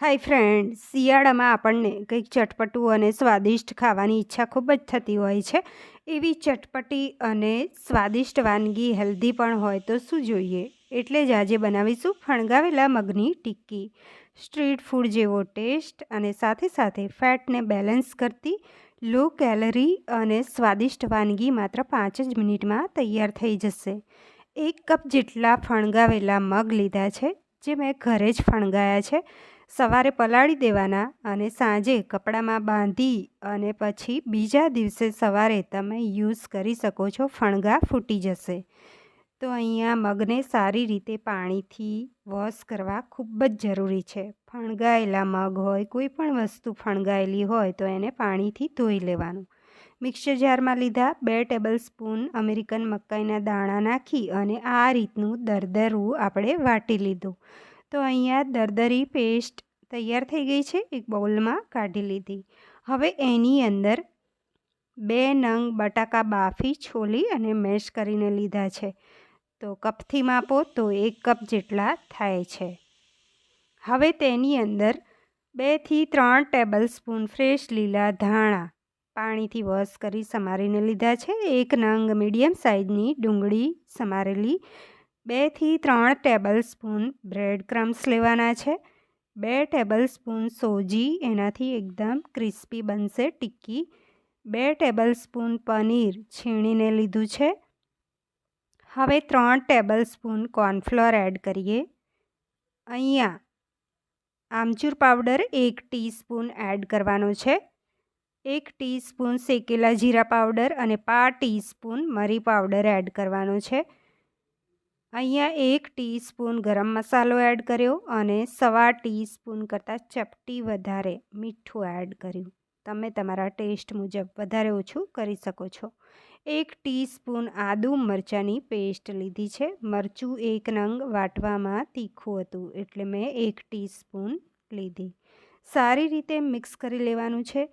હાય friend, શિયાળામાં આપણને કંઈક ચટપટું અને સ્વાદિષ્ટ ખાવાની ઈચ્છા ખૂબ જ થતી હોય છે. એવી ચટપટી અને સ્વાદિષ્ટ વાનગી હેલ્ધી પણ હોય તો શું જોઈએ? એટલે જ આજે બનાવીશું ફણગાવેલા મગની ટિક્કી. સ્ટ્રીટ ફૂડ જેવો ટેસ્ટ અને સાથે સાથે ફેટને બેલેન્સ કરતી, લો કેલરી અને સ્વાદિષ્ટ વાનગી માત્ર પાંચ જ મિનિટમાં તૈયાર થઈ જશે. એક કપ જેટલા ફણગાવેલા મગ લીધા છે. જે મેં ઘરે જ ફણગાયા છે, સવારે પલાળી દેવાના અને સાંજે કપડામાં બાંધી અને પછી બીજા દિવસે સવારે તમે યુઝ કરી શકો છો, ફણગા ફૂટી જશે. તો અહીંયા મગને સારી રીતે પાણીથી વોશ કરવા ખૂબ જ જરૂરી છે. ફણગાયેલા મગ હોય, કોઈ પણ વસ્તુ ફણગાયેલી હોય તો એને પાણીથી ધોઈ લેવાનું. મિક્સર જારમાં લીધા બે ટેબલ સ્પૂન અમેરિકન મકાઈના દાણા નાખી અને આ રીતનું દરદરું આપણે વાટી લીધું. તો અહીંયા દરદરી પેસ્ટ તૈયાર થઈ ગઈ છે, એક બાઉલમાં કાઢી લીધી. હવે એની અંદર બે નંગ બટાકા બાફી છોલી અને મેશ કરીને લીધા છે. તો કપથી માપો તો એક કપ જેટલા થાય છે. હવે તેની અંદર બેથી ત્રણ ટેબલ સ્પૂન ફ્રેશ લીલા ધાણા પાણીથી વોશ કરી સમારીને લીધા છે. એક નંગ મીડિયમ સાઇઝની ડુંગળી સમારેલી. બેથી ત્રણ ટેબલ સ્પૂન બ્રેડ ક્રમ્સ લેવાના છે. બે ટેબલ સ્પૂન સોજી, એનાથી એકદમ ક્રિસ્પી બનશે ટિક્કી. બે ટેબલ સ્પૂન પનીર છીણીને લીધું છે. હવે ત્રણ ટેબલ સ્પૂન કોર્નફ્લોર એડ કરીએ. અહીંયા આમચૂર પાવડર એક ટીસ્પૂન એડ કરવાનો છે. એક ટીસ્પૂન શેકેલા જીરા પાવડર અને પા ટીસ્પૂન મરી પાવડર એડ કરવાનો છે. અહીંયા એક ટીસ્પૂન ગરમ મસાલો એડ કર્યો અને સવા ટીસ્પૂન કરતાં ચપટી વધારે મીઠું એડ કર્યું. તમે તમારા ટેસ્ટ મુજબ વધારે ઓછું કરી શકો છો. એક ટીસ્પૂન આદુ મરચાંની પેસ્ટ લીધી છે. મરચું એક નંગ વાટવામાં તીખું હતું એટલે મેં એક ટીસ્પૂન લીધી. સારી રીતે મિક્સ કરી લેવાનું છે.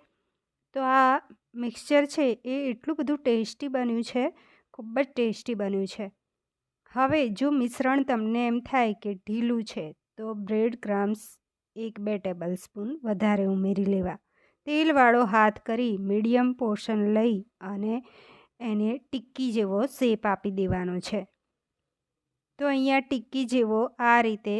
તો આ મિક્સચર છે એ એટલું બધું ટેસ્ટી બન્યું છે, ખૂબ જ ટેસ્ટી બન્યું છે. હવે જો મિશ્રણ તમને એમ થાય કે ઢીલું છે, તો બ્રેડ ક્રમ્સ એક બે ટેબલ સ્પૂન વધારે ઉમેરી લેવા. તેલવાળો હાથ કરી મીડિયમ પોર્શન લઈ અને એને ટિક્કી જેવો શેપ આપી દેવાનો છે. તો અહીંયા ટિક્કી જેવો આ રીતે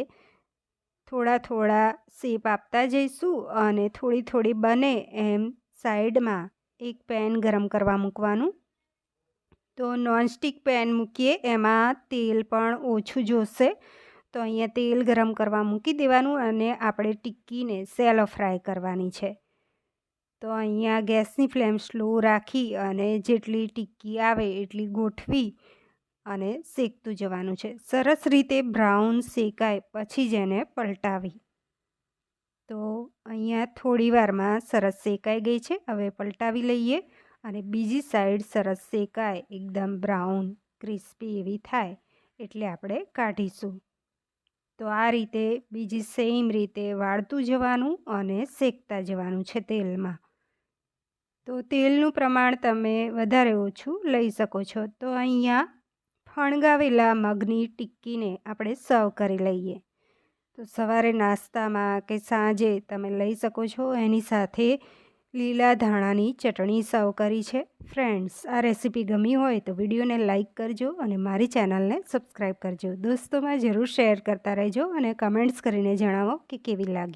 થોડા થોડા શેપ આપતા જઈશું અને થોડી થોડી બને એમ સાઈડમાં એક પેન ગરમ કરવા મૂકવાનું. તો નોનસ્ટિક પેન મૂકીએ, એમાં તેલ પણ ઓછું જોશે. તો અહીંયા તેલ ગરમ કરવા મૂકી દેવાનું અને આપણે ટિક્કીને સેલો ફ્રાય કરવાની છે. તો અહીંયા ગેસની ફ્લેમ સ્લો રાખી અને જેટલી ટિક્કી આવે એટલી ગોઠવી અને શેકતું જવાનું છે. સરસ રીતે બ્રાઉન શેકાય, પછી જ એને પલટાવી. અહીંયા થોડી વારમાં સરસ શેકાઈ ગઈ છે. હવે પલટાવી લઈએ અને બીજી સાઈડ સરસ શેકાય, એકદમ બ્રાઉન, ક્રિસ્પી એવી થાય એટલે આપણે કાઢીશું. તો આ રીતે બીજી સેમ રીતે વાળતું જવાનું અને શેકતા જવાનું છે તેલમાં. તો તેલનું પ્રમાણ તમે વધારે ઓછું લઈ શકો છો. તો અહીંયા ફણગાવેલા મગની ટિક્કીને આપણે સર્વ કરી લઈએ. તો સવારે નાસ્તામાં કે સાંજે તમે લઈ શકો છો. એની સાથે લીલા ધાણાની ચટણી સર્વ કરી છે. ફ્રેન્ડ્સ, આ રેસીપી ગમી હોય તો વિડીયોને લાઇક કરજો અને મારી ચેનલને સબસ્ક્રાઈબ કરજો. દોસ્તોમાં જરૂર શેર કરતા રહેજો અને કમેન્ટ્સ કરીને જણાવો કે કેવી લાગી.